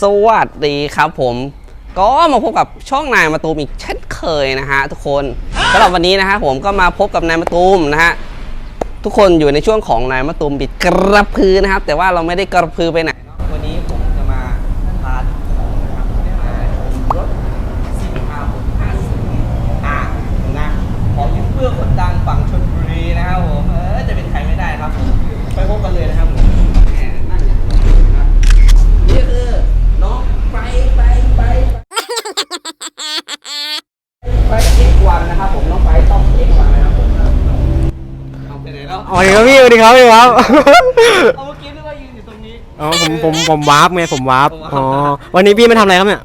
สวัสดีครับผมก็มาพบกับช่องนายมาตูมอีกเช่นเคยนะฮะทุกคนสำหรับวันนี้นะฮะผมก็มาพบกับนายมาตูมนะฮะทุกคนอยู่ในช่วงของนายมาตูมบิดกระพือนะครับ แต่ว่าเราไม่ได้กระพือไปไหนวันนี้ผมจะมาพาทุกคนนะครับมาชมรถ CBR 650อ่านะของยูทูบเบอร์คนดังฝั่งชลบุรีนะครับผมเออจะเป็นใครไม่ได้ครับผมไปพบกันเลยนะครับผมแหมนั่งอย่างนี้นะครับ นี่คือน้องไปไปไปไปเอ็กวันนะครับผมน้องไปต้องเอ็กวันนะครับผมเอาไปไหนแล้ว สวัสดี ครับพี่สวัสดีครับพี่ครับเอาเมื่อกี้นึกว่ายืนอยู่ตรงนี้ อ๋อผมผมผมวาร์ปไงผมวาร์ปผมวาร์ปอ๋อวันนี้พี่มาทำอะไรครับเนี่ย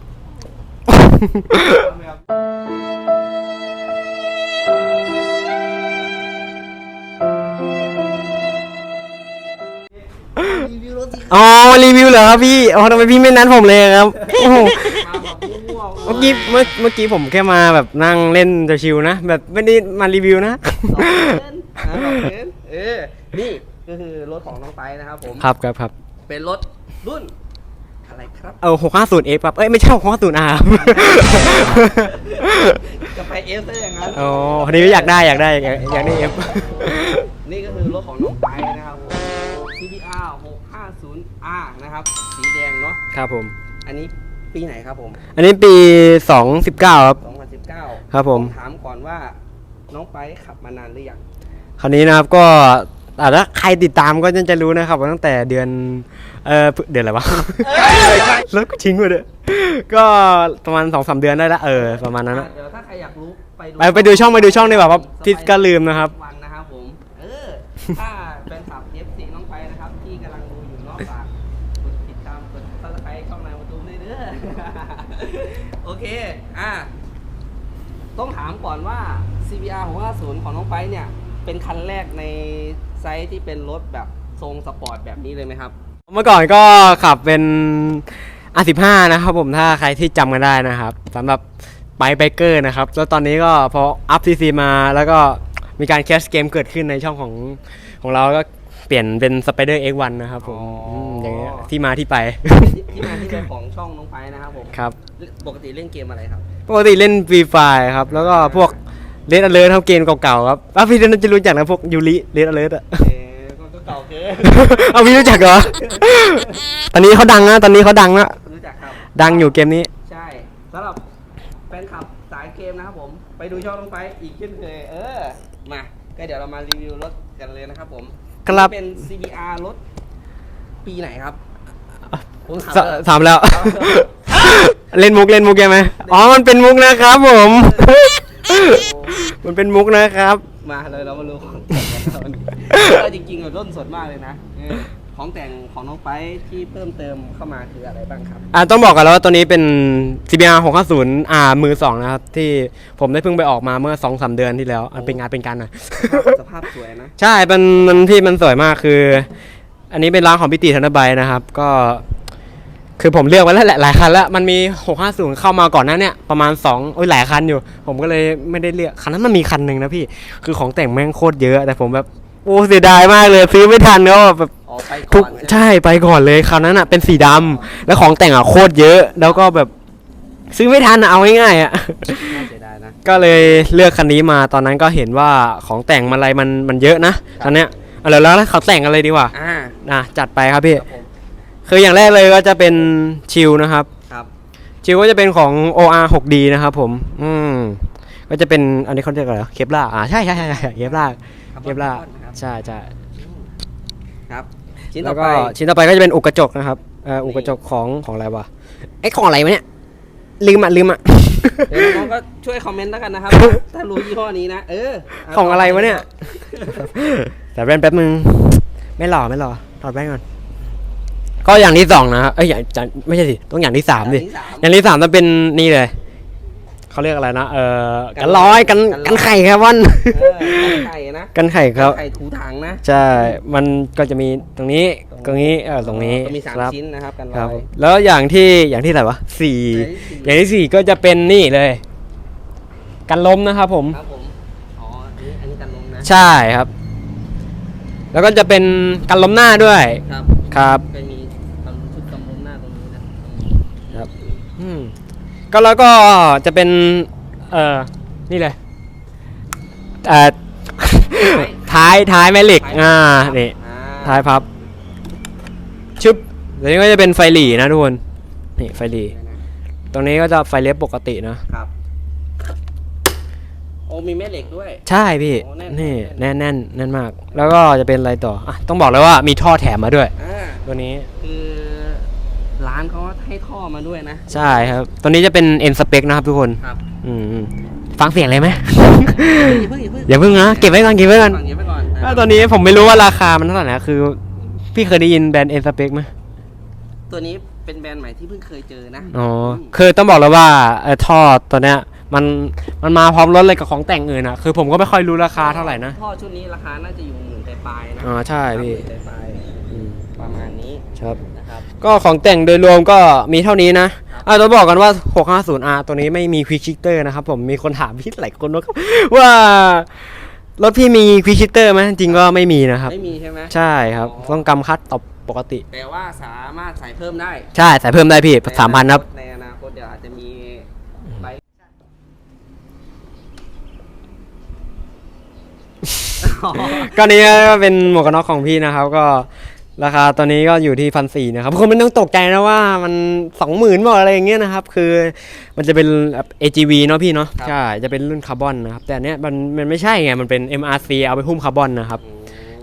รีวิวรถสิอ๋อรีวิวเหรอครับพี่อ๋อทำไมพี่ไม่นัดผมเลยครับโอ้โหมาแบบมั่วๆเมื่อกี้เมื่อเมื่อกี้ผมแค่มาแบบนั่งเล่นชิวๆนะแบบไม่ได้มารีวิวนะเอาเล่นเอาเล่นเออ นี่ก็คือรถของน้องไปนะครับผม ครับครับครับเป็นรถรุ่นอะไรครับ เอาหกห้าศูนย์เอฟครับ เอ้ยไม่ใช่หกห้าศูนย์อาร์จะไปเอฟซะอย่างนั้นอ๋อพอดีอยากได้อยากได้อยากอยากได้เอฟนี่ก็คือรถของน้องไปนะครับผม CBR 650R นะครับ สีแดงเนาะ ครับผม อันนี้ปีไหนครับผม อันนี้ปีสองสิบเก้าครับ2019ครับผม ถามก่อนว่าน้องไปขับมานานหรือยังคราวนี้นะครับก็ อ่าถ้าใครติดตามก็จะรู้นะครับว่าตั้งแต่เดือนเออเดือนอะไรวะ แล้วก็ทิ้งไปเลยก็ประมาณสองสามเดือนได้ละเออประมาณนั้นนะ เดี๋ยวถ้าใครอยากรู้ไปไปไปดูช่องไปดูช่องดีกว่าเพราะที่ก็ลืมนะครับ วันนะครับผม เออ ถ้าเป็นขับ F4 น้องไปนะครับ ที่กำลังดูอยู่เนอกฝากกดติดตามกดซับสไครต์ช่องนายมาตูมด้วยเด้อ โอเค อะ ต้องถามก่อนว่า CBR 650ของน้องไปเนี่ย เป็นคันแรกใน ไซส์ที่เป็นรถแบบทรงสปอร์ตแบบนี้เลยไหมครับ เมื่อก่อนก็ขับเป็น R15 นะครับผมถ้าใครที่จำกันได้นะครับสำหรับไบไบเกอร์นะครับ แล้วตอนนี้ก็พออัพซีซีมาแล้วก็มีการแคสเกมเกิดขึ้นในช่องของของเราก็เปลี่ยนเป็น Spider X1 นะครับผมอ๋ออื มอย่างเงี้ยที่มาที่ไป ที่ที่มาที่ไปของช่องน้องไปนะครับผมครับ ปกติเล่นเกมอะไรครับ ปกติเล่นฟรีไฟครับ แล้วก็พวก เลดอเลอร์ครับเกมเก่าๆครับอ้าวพี่น่าจะรู้จักนะพวกยูริเลดอเลอร์อะ เอ๊ะก็เก่าเกินเอาพี่รู้จักเหรอ ตอนนี้เขาดังนะ ตอนนี้เขาดังนะ รู้จักครับ ดังอยู่เกมนี้ ใช่สำหรับแฟนคลับสายเกมนะครับผม ไปดูช่องลงไปอีกเช่นเคย เออ มา ก็เดี๋ยวเรามารีวิวรถกันเลยนะครับผมครับนี่เป็น CBR รถปีไหนครับผมถามสเลยถามแล้ว เล่นมุกเล่นมุกใช่ไหมอ๋อ มันเป็นมุกนะครับผม มันเป็นมุกนะครับ มาเลยเรามารู้ของแต่งกันตอนนี้ก็จริงๆอะร่นสดมากเลยนะเออของแต่งของน้องไปที่เพิ่มเติมเข้ามาคืออะไรบ้างครับ อ่าต้องบอกกันแล้วว่าตัวนี้เป็น CBR 650 R มือสองนะครับ ที่ผมได้เพิ่งไปออกมาเมื่อ2อสเดือนที่แล้วอันเป็นงานเป็นการนะ สภาพสวยนะ ใช่มันมันพี่มันสวยมากคือ อันนี้เป็นร้านของพิติธนบัยนะครับ ก็ คือผมเลือกไว้แล้วแหละหลายคันแล้วมันมี 650 เข้ามาก่อนหน้าเนี่ยประมาณ2โอ้ยหลายคันอยู่ ผมก็เลยไม่ได้เลือกคันนั้นมันมีคันหนึ่งนะพี่ คือของแต่งแม่งโคตรเยอะ แต่ผมแบบโอ้เสียดายมากเลยซื้อไม่ทันแล้วแบบออกไปทุก่กอนใช่ไปก่อนเลยคราวนั้นอะเป็นสีดำแล้วของแต่งอะโคตรเยอะ แล้วก็แบบซื้อไม่ทันอะเอาง่ายๆอะ น่าเสียดายนะ ก็เลยเลือกคันนี้มาตอนนั้นก็เห็นว่าของแต่งมันอะไรมันมันเยอะนะตอนเนี้ยเอาแล้วแล้วเขาแต่งกันเลยดีกว่าอ่า นะจัดไปครับพี่ ครับผม คืออย่างแรกเลยก็จะเป็นชิลนะครับ ครับ ชิลก็จะเป็นของ OR 6D นะครับผม อืม ก็จะเป็นอันนี้เขาเรียกอะไรเคปล่าอ่าใช่ใช่ใช่ใช่เคปล่าครับเคปล่านะครับใช่ใช่ครับ ชิ้นต่แล้อวไป ก็ชิ้นต่อไปก็จะเป็นอุกกระจกนะครับเอ่ออุกกระจกของของอะไรวะไอ้ของอะไรวะเนี่ย ลืมอะลืมอะ เดี๋ยวน้องก็ช่วยคอมเมนต์แล้วกันนะครับ ถ้ารู้ยี่ห้อนี้นะ เออของอะไรวะเนี่ย แต่แว่นแป๊บนึง ไม่หล่อไม่หล่อถอดแว่นก่อน ก็อย่างที่สองนะครับเอ้ยอย่างจะไม่ใช่สิต้องอย่างที่สามดิที่สามอย่างที่สามต้องเป็นนี่เลยเขาเรียกอะไรนะเออกักันนร้ร้ออยยกันกันร้อยกันไข่ครับวัน เออไข่นะกันไข่ครับ ไข่ถูถังนะใช่ มันก็จะมีตรงนี้ตรงนี้เออตรงนี้ก็มีสามครับชิ้นนะครับกันคร้รัอบยแล้วอย่างที่อย่างที่อะไรวะสี่อย่างที่สี่อย่างที่สี่ก็จะเป็นนี่เลย กันล้มนะครับผม ครับผมอ๋ออันนี้อันนี้กันลมนะใช่ครับ แล้วก็จะเป็นกันล้มหน้าด้วยครับ ครับก็มีตำชุดกำลมหน้าตรงนี้นะตรงนี้ อืม ก็แล้วก็จะเป็น เอ่อ นี่เลยเอ่อ ท้ายท้ายแม่เหล็ก อ่า นี่ อ่าท้ายพับ ชึบเดี๋ยวนี้ก็จะเป็นไฟหลีนะทุกคน นี่ไฟหลี ตรงนี้ก็จะไฟเลี้ยปกตินะ ครับ โอ้มีแม่เหล็กด้วย ใช่พี่ โอ้แน่น นี่แน่แน่นนแน่นแน่นมาก แล้วก็จะเป็นอะไรต่อ อะ ต้องบอกเลยว่ามีท่อแถมมาด้วย อ่า ตัวนี้ คือ ร้านเขาให้ท่อมาด้วยนะ ใช่ครับ ตัวนี้จะเป็น N spec นะครับทุกคนครับอืมอืมฟังเสียงเลยไหม อย่าเพิ่งอย่าเพิ่งอย่าเพิ่งนะเก็บไว้ก่อนเก็บไว้ก่อนฝั่งนี้ไปก่อนอะตอนนี้ผมไม่รู้ว่าราคามันเท่าไหร่นะคือ พี่เคยได้ยินแบรนด์ N spec ไหมตัวนี้เป็นแบรนด์ใหม่ที่เพิ่งเคยเจอนะอ๋อมคือต้องบอกเลยว่าเอ่อท่อตัวเนี้ยมันมันมาพร้อมรถเลยกับของแต่งอื่นอะคือผมก็ไม่ค่อยรู้ราคาเท่าไหร่นะท่อชุดนี้ราคาน่าจะอยู่หมื่นปลายๆนะอ๋อใช่พี่ หมื่นปลายอืมๆ ประมาณนี้ครับ นะครับ ก็ของแต่งโดยรวมก็มีเท่านี้นะอะต้องบอกกันว่า 650R ตัวนี้ไม่มีควิกชิ t เตอร์นะครับผมมีคนถามพี่หลายคนว่าว่ารถพี่มีควิกชิ t เตอร์ไหมจริงก็ไม่มีนะครับ ไม่มีใช่ไหมใช่ครับอ๋อต้องกำคัดตบปกติ แต่ว่าสามารถใส่เพิ่มได้ใช่ใส่เพิ่มได้พี่สามพันครับ ในอนาคตเดี๋ยวอาจจะมีไปก็นี้ก็เป็นหมวกกันน็อกของพี่นะครับ ก็ ราคาตอนนี้ก็อยู่ที่พันสี่นะครับคนไม่ต้องตกใจนะว่ามันสองหมื่นบอกอะไรอย่างเงี้ยนะครับ คือมันจะเป็นแบบ AGV เนาะพี่เนาะครับใช่จะเป็นรุ่นคาร์บอนนะครับ แต่อันเนี้ยมันมันไม่ใช่ไงมันเป็น MRC เอาไปหุ้มคาร์บอนนะครับ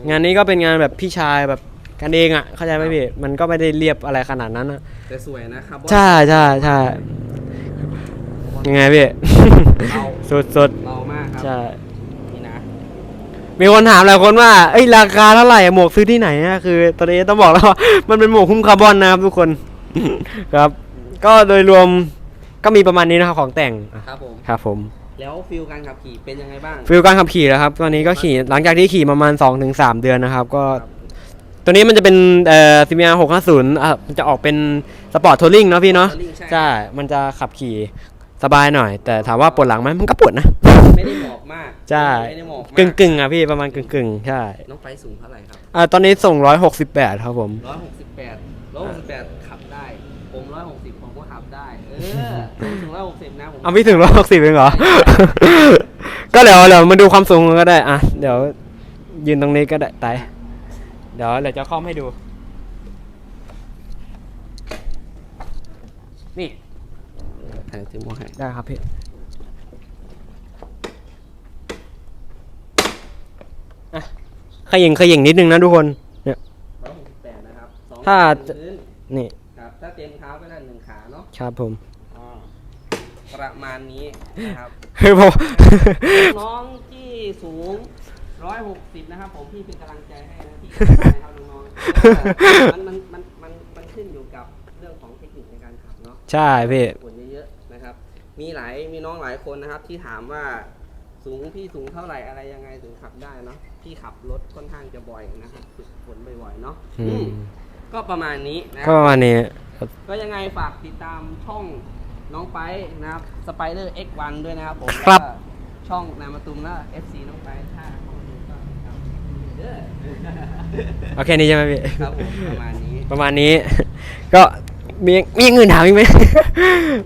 งานนี้ก็เป็นงานแบบพี่ชายแบบกันเองอะ่ะเข้าใจไหมพี่มันก็ไม่ได้เรียบอะไรขนาดนั้นอะแต่สวยนะครับใช่ใช่ใช่ยังไงพี่เราสุดสุดเรามากครัๆใช่นี่นะ มีคนถามหลายคนว่าเอ้ยราคาเท่าไหร่อะหมวกซื้อที่ไหนอะคือ ตอนนี้ต้องบอกแล้วว่ามันเป็นหมวกหุ้มคาร์บอนนะครับทุกคนครับ ก็โดยรวมก็มีประมาณนี้นะครับของแต่งอะครับผมครับผม แล้วฟิลการขับขี่เป็นยังไงบ้าง ฟิลการขับขี่แล้วครับ ตอนนี้ก็ขี่หลังจากที่ขี่ประมาณ2-3เดือนนะครับ ก็ครับตัวนี้มันจะเป็นเอ่อซีเมียหกห้าศูนย์อะมันจะออกเป็นสปอร์ตทัวริงเนาะพี่เนาะ Touring ใช่ ใช่ มันจะขับขี่สบายหน่อย แต่ถามว่าปวดหลังไหมมันก็ปวดนะ ไม่ได้หมอบมากใช่ไม่ได้หมอบมากกึ่งกึ่งๆอะพี่ประมาณกึ่งกึ่งๆใช่น้องไปสูงเท่าไหร่ครับอ่าตอนนี้ส่งร้อยหกสิบแปดครับผม ร้อยหกสิบแปดร้อยหกสิบแปดขับได้ ผมร้อยหกสิบผมก็ขับได้ เออผมถึงร้อยหกสิบนะผมเอาไม่ถึงร้อยหกสิบเองเหรอ ก็เดี๋ยวเดี๋ยวมาดูความสูงกันก็ได้ อะ เดี๋ยว ยืนตรงนี้ก็ได้ไตเดี๋ยวเดี๋ยวจะคล่อมให้ดู นี่ใครจะมองให้ได้ครับพี่ อะขยิงขยิงนิดนึงนะทุกคนเนี่ยร้อยหกสิบแปดนะครับสองถ้าพื้นนี่ครับ ถ้าเต็มเท้าก็ได้หนึ่งขาเนาะครับผมอ๋อประมาณนี้นะครับคือผมน้องที่สูง 160 นะครับ ผมพี่เป็นกำลังใจให้นะพี่นะครับน้องๆมันมันมันมันมันขึ้นอยู่กับเรื่องของเทคนิคในการขับเนาะใช่พี่ ผลเยอะๆนะครับ มีหลายมีน้องหลายคนนะครับที่ถามว่า สูงพี่สูงเท่าไหร่อะไรยังไงถึงขับได้เนาะพี่ขับรถค่อนข้างจะบ่อยนะครับฝึกฝนบ่อยๆเนาะอืมอืมก็ประมาณนี้นะคก็รับประมาณนี้ก็ยังไงฝากติดตามช่องน้องไปนะครับ Spider X1 ด้วยนะครับผมครับ แล้วก็ช่องนามาตุมแล้ว FC น้องไปถ้าเข้ามาดูก็ครับเด้อโอเคนี้ใช่ไหมพี่ ครับผมประมาณนี้ ประมาณนี้ ก็มีมีอย่างอื่นถามอีกไหม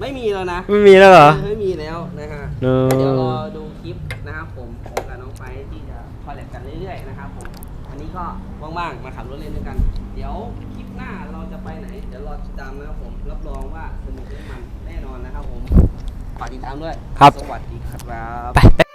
ไม่มีแล้วนะ ไม่มีแล้วเหรอ ไม่มีแล้วนะฮะเออ เดี๋ยวรอดู นนี้ก็ว่างๆ มาขับรถเล่นด้วยกัน เดี๋ยวคลิปหน้าเราจะไปไหน เดี๋ยวรอติดตามนะครับผม รับรองว่าสนุกและมันแน่นอนนะครับผม ฝากติดตามด้วย ครับ สวัสดีครับ ไปไป